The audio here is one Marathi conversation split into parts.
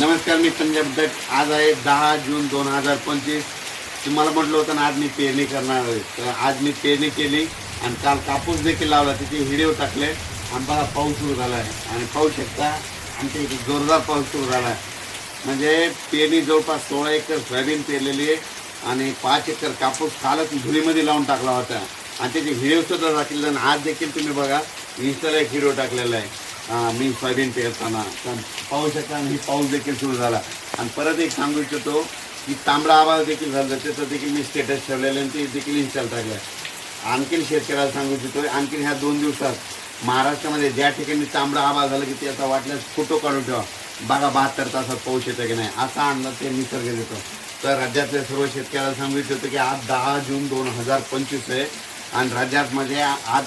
नमस्कार मी पंजाब दट आज आहे दहा जून दोन हजार पंचवीस. तुम्हाला म्हटलं होतं ना आज मी पेरणी करणार आहे. तर आज मी पेरणी केली आणि काल कापूस देखील लावला. तिथे व्हिडिओ टाकले. आणि बघा पाऊस सुरू झाला आहे. आणि पाहू शकता आमच्या इथे जोरदार पाऊस सुरू झाला आहे. म्हणजे पेरणी जवळपास सोळा एकर सोयाबीन पेरलेली आहे. आणि पाच एकर कापूस कालच धुळीमध्ये लावून टाकला होता. आणि त्याचे व्हिडिओसुद्धा सुद्धा टाकलेले आणि आज देखील तुम्ही बघा इन्स्टाला एक व्हिडिओ टाकलेला आहे. मी सोयाबीन पेरताना. कारण पाहू शकता आणि ही पाऊस देखील सुरू झाला. आणि परत एक सांगू इच्छितो की तांबडा आवाज देखील झाला. त्याचं देखील मी स्टेटस ठेवलेलं आहे आणि ते देखील इन्स्टॉल टाकलं आणखीन शेतकऱ्याला सांगू इच्छितो आणखीन ह्या दोन दिवसात महाराष्ट्रामध्ये ज्या ठिकाणी तांबडा आवाज झाला की त्याचा वाटल्यास फोटो काढून ठेवा. बघा बहात्तर तासात पाऊस येतं की नाही? असा अंदाज ते निसर्ग देतो. तर राज्यातल्या सर्व शेतकऱ्याला सांगू इच्छितो की आज दहा जून दोन हजार पंचवीस आहे. आणि राज्यात म्हणजे आज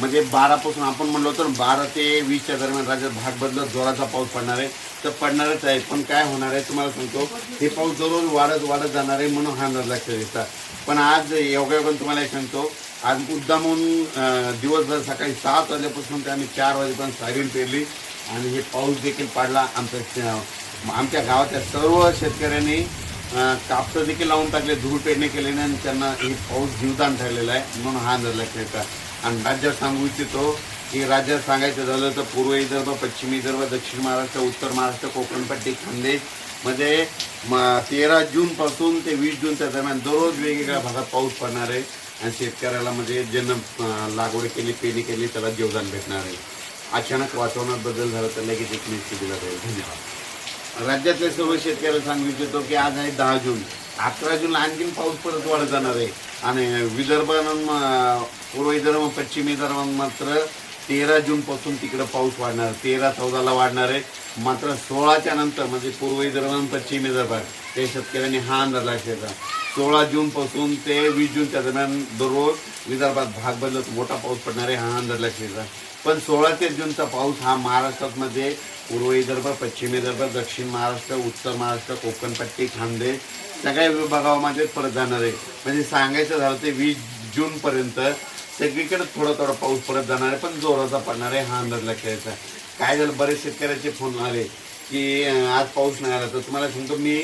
म्हणजे बारापासून आपण म्हणलो तर बारा ते वीसच्या दरम्यान राज्यात भाग बदलत जोराचा पाऊस पडणार आहे. तर पडणारच आहे पण काय होणार आहे तुम्हाला सांगतो. हे पाऊस दररोज वाढत वाढत जाणार आहे म्हणून हा अंदाज लक्षात येतात. पण आज योगायोगाने तुम्हाला एक सांगतो. आज मुद्दामून दिवसभर सकाळी सात वाजल्यापासून ते आम्ही चार वाजेपर्यंत सायरन पेरली. आणि हे पाऊस देखील पडला आमच्या आमच्या गावातल्या सर्व शेतकऱ्यांनी कापसं देखील लावून टाकले धूळ पेरणी केल्याने आणि त्यांना हे पाऊस जीवदान ठरलेला आहे म्हणून हा अंदाज लक्षात येतात. आणि राज्यात सांगू इच्छितो की राज्यात सांगायचं झालं तर पूर्व विदर्भ पश्चिम विदर्भ दक्षिण महाराष्ट्र उत्तर महाराष्ट्र कोकणपट्टी खानदेशमध्ये म- तेरा जूनपासून ते वीस जूनच्या दरम्यान दररोज वेगवेगळ्या भागात पाऊस पडणार आहे आणि शेतकऱ्याला म्हणजे ज्यांना लागवड केली पेरणी केली त्याला जीवदान भेटणार आहे. अचानक वातावरणात बदल झाला तर लगेच एक निश्चित दिला जाईल. धन्यवाद. राज्यातले सर्व शेतकऱ्याला सांगू इच्छितो की आज आहे दहा जून. अकरा जून आणखीन पाऊस परत वाढत जाणार आहे. आणि विदर्भानं पूर्व विदर्भ पश्चिम विदर्भात मात्र तेरा जूनपासून तिकडं पाऊस वाढणार. तेरा चौदाला वाढणार आहे. मात्र सोळाच्या नंतर म्हणजे पूर्व विदर्भ आणि पश्चिम विदर्भ ते शेतकऱ्यांनी हा अंदाज लक्षात सोळा जूनपासून ते वीस जूनच्या दरम्यान दररोज विदर्भात भाग बदलत मोठा पाऊस पडणार आहे हा अंदाज लक्षात पण सोळा ते जूनचा पाऊस हा महाराष्ट्रामध्ये पूर्व विदर्भ पश्चिम विदर्भ दक्षिण महाराष्ट्र उत्तर महाराष्ट्र कोकणपट्टी खानदेश सगळ्या विभागामध्ये परत जाणार आहे. म्हणजे सांगायचं झालं ते वीस जूनपर्यंत सगळीकडे थोडा थोडा पाऊस परत जाणार आहे पण जोराचा पडणार आहे हा अंदाज लक्षायचा काय झालं बरेच शेतकऱ्याचे फोन आले की आज पाऊस नाही आला. तर तुम्हाला सांगतो मी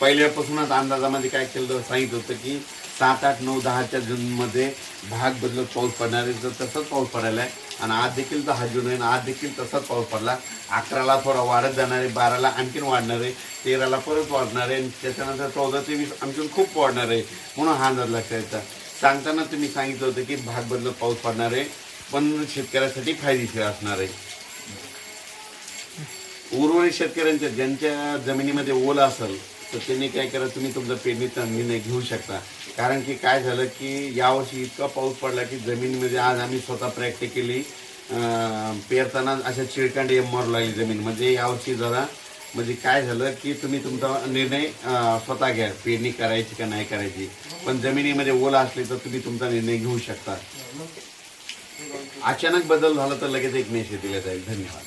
पहिल्यापासूनच अंदाजामध्ये काय केलं होतं, सांगितलं होतं की सात आठ नऊ दहाच्या जूनमध्ये भाग बदलत पाऊस पडणार आहे. तर तसाच पाऊस पडायला आहे. आणि आज देखील दहा जून आहे आणि आज देखील तसाच पाऊस पडला. अकराला थोडा वाढत जाणार आहे बाराला आणखीन वाढणार आहे तेराला परत वाढणार आहे आणि त्याच्यानंतर चौदा ते वीस आणखीन खूप वाढणार आहे म्हणून हा अंदाज लक्षात सांगताना तुम्ही सांगितलं होतं की भाग बदलत पाऊस पडणार आहे पण शेतकऱ्यासाठी फायदेशीर असणार. आहे उर्वरित शेतकऱ्यांच्या ज्यांच्या जमिनीमध्ये ओल असेल तर त्यांनी काय करा तुम्ही तुमचा पेरणीचा निर्णय घेऊ शकता. कारण की काय झालं की यावर्षी इतका पाऊस पडला की जमिनीमध्ये आज आम्ही स्वतः प्रॅक्टिस केली पेरताना अशा चिळकांडी मारू लागली जमीन. म्हणजे यावर्षी जरा म्हणजे काय झालं की तुम्ही तुमचा निर्णय स्वतः घ्या. पेरणी करायची का नाही करायची. पण जमिनीमध्ये ओला असली तर तुम्ही तुमचा निर्णय घेऊ शकता. अचानक बदल झाला तर लगेच एक मेसेज दिला जाईल. धन्यवाद.